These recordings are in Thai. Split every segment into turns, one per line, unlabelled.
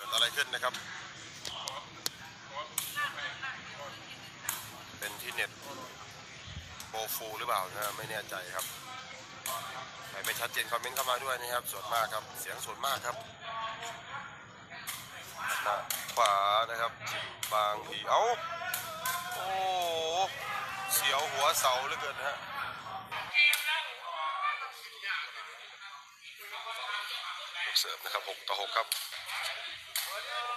กิดอะไรขึ้นนะครับ เป็นที่เน็ตโบฟูหรือเปล่านะไม่แน่ใจครับใครไม่ชัดเจนคอมเมนต์เข้ามาด้วยนะครับส่วนมากครับเสียงส่วนมากครับหน้าขวานะครับบางทีเอ้าโอ้เสียวหัวเสาเหลือเกินฮะเสิร์ฟนะครับ 6 ต่อ 6 ครับ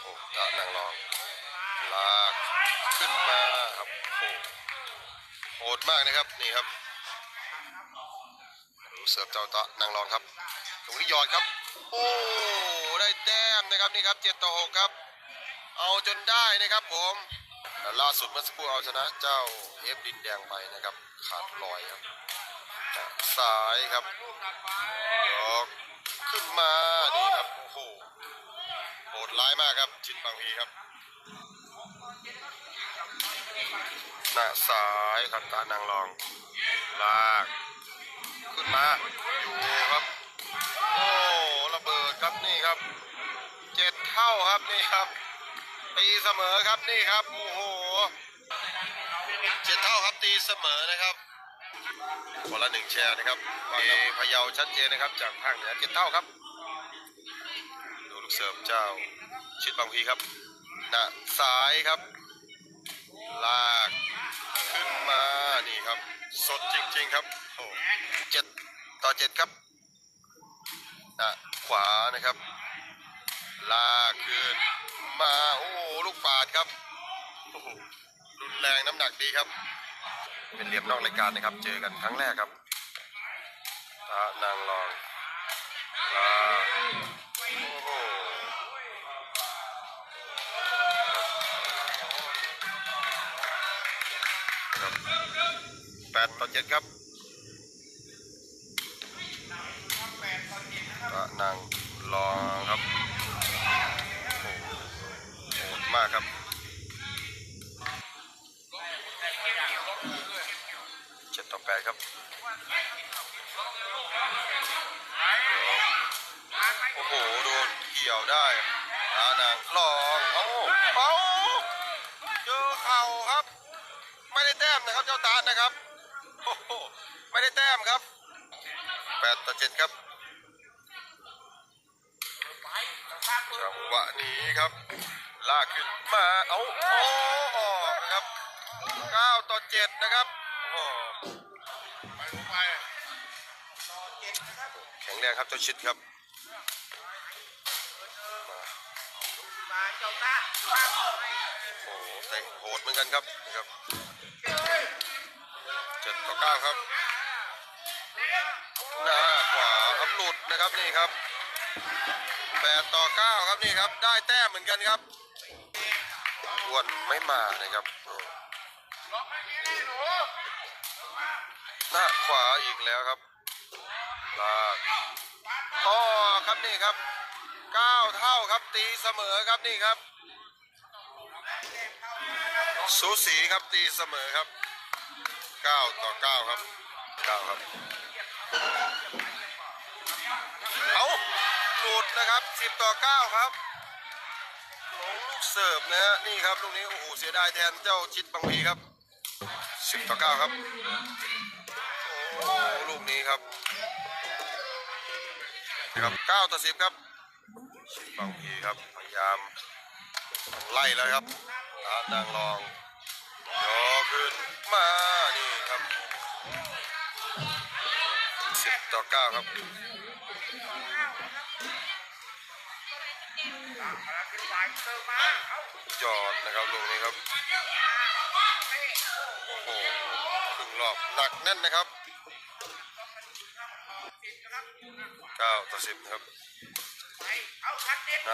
โอ้ตานางรองลากขึ้นมาครับโอ้โหดมากนะครับนี่ครับลูเสิร์ฟเจ้าตะนางรองครับตรงนี้ยอดครับ โอ้ได้แต้มนะครับนี่ครับ7ต่อ6ครับ เอาจนได้นะครับผมและล่าสุดเมื่อสักครู่เอาชนะเจ้าเอฟดินแดงไปนะครับขาดลอยครับจายครับยกขึ้นมานี่ครับโอ้โห ร้ายมากครับชิดบางพีครับ หน้าซ้ายครับตานางรองลากขึ้นมา อยู่ครับ โอ้ระเบิดครับนี่ครับเจ็ดเท่าครับนี่ครับตีเสมอครับนี่ครับโอ้โหเจ็ดเท่าครับตีเสมอนะครับคนละหนึ่งแชร์นะครับเอพะเยาชัดเจนนะครับจากภาคเหนือเจ็ดเท่าครับ ลูกเสิร์ฟเจ้าชิดบางพีครับหน้าซ้ายครับ ลากขึ้นมานี่ครับ สดจริง ๆ ครับโอ้เจ็ดต่อเจ็ดครับหน้าขวานะครับ ลากขึ้นมาโอ้โหลูกปาดครับโอ้โหรุนแรงน้ำหนักดีครับ เป็นเหลี่ยมนอกรายการนะครับ เจอกันครั้งแรกครับพระนางรอง แปดต่อเจ็ดครับก็นั่งรองครับโหโหดมากครับเจ็ดต่อแปดครับโอ้โหโดนเกี่ยวได้ ม่ได้แต้มนะครับเจ้าตาลนะครับโอ้โหไม่ได้แต้มครับแปดต่อเจ็ดครับจังหวะนี้ครับ ลากขึ้นมาเอาโอ้ออกนะครับเก้าต่อเจ็ดนะครับโอ้แข็งแรงครับเจ้าชิดครับมาโอ้โหเตะโหดเหมือนกันครับนะครับ เจ็ดต่อเก้าครับหน้าขวาครับหลุดนะครับนี่ครับแปดต่อเก้าครับนี่ครับ ได้แต้มเหมือนกันครับอ้วนไม่มานะครับหน้าขวาอีกแล้วครับลากต่อครับนี่ครับเก้าเท่าครับตีเสมอครับนี่ครับสูสีครับตีเสมอครับ 9 ต่อ 9 ครับ 9 ครับ เอาหลุดนะครับ 10 ต่อ 9 ครับหลงลูกเสิร์ฟนะฮะนี่ครับลูกนี้โอ้โหเสียดายแทนเจ้าชิดบางพีครับ 10 ต่อ 9 ครับ โอ้ลูกนี้ครับนะครับ9ต่อ 10 ครับชิดบางพีครับพยายามไล่แล้วครับตามนางรอง ยกขึ้นมานี่ครับสิบต่อเก้าครับยอดนะครับลูกนี้ครับโอ้โหครึ่งรอบหนักแน่นนะครับเก้าต่อสิบครับ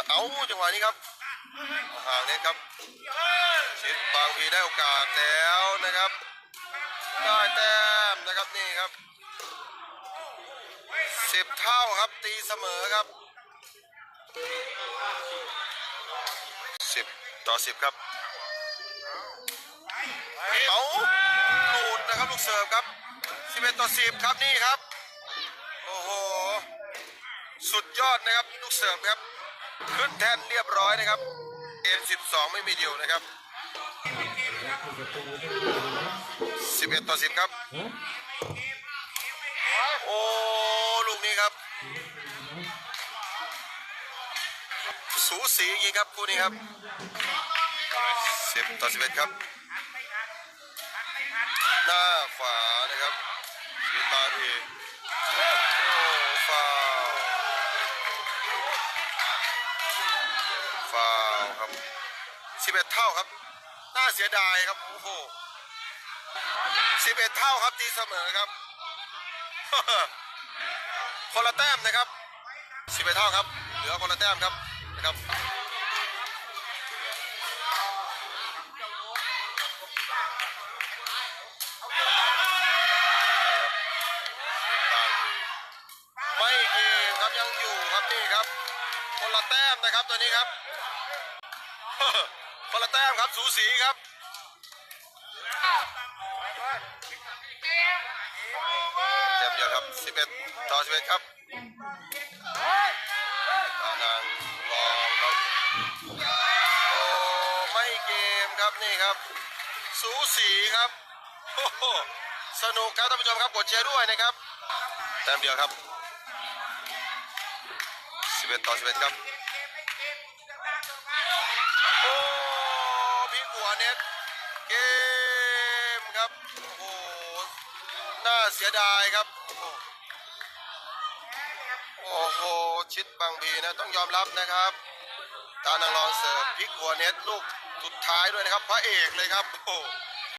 เอาจังหวะนี้ครับ ห่างเน็ตครับ ชิดบางพีได้โอกาสแล้วนะครับ ได้แต้มนะครับนี่ครับสิบเท่าครับตีเสมอครับสิบต่อสิบครับเอาหลุดนะครับลูกเสิร์ฟครับสิบเอ็ดต่อสิบครับนี่ครับ โอ้โห สุดยอดนะครับลูกเสิร์ฟครับ ขึ้นแท่นเรียบร้อยนะครับเอ็นสิบสองไม่มีเดียวนะครับสิบเอ็ดต่อสิบครับ โอ้ ลูกนี้ครับ สูสีจริงครับคู่นี้ครับสิบต่อสิบเอ็ดครับหน้าขวานะครับยืนมาที 11 เท่าครับ น่าเสียดายครับ โอ้โห 11 เท่าครับตีเสมอครับ คนละแต้มนะครับ 11 เท่าครับ เหลือคนละแต้มครับนะครับไม่เกมครับยังอยู่ครับนี่ครับ คนละแต้มนะครับตัวนี้ครับ คนละแต้มครับสูสีครับเต็มเดียวครับ 11 ต่อ 11 ครับตานางลองครับโอ้ไม่เกมครับนี่ครับ สูสีครับโอ้โหสนุกครับท่านผู้ชมครับกดแชร์ด้วยนะครับแต้มเดียวครับ 11 ต่อ 11 ครับ โอ้พี่หัวเน็ต เกมครับโอ้โหน่าเสียดายครับโอ้โหชิดบางพีนะต้องยอมรับนะครับตานังรองเสิร์ฟพลิกหัวเน็ตลูกสุดท้ายด้วยนะครับ พระเอกเลยครับโอ้โห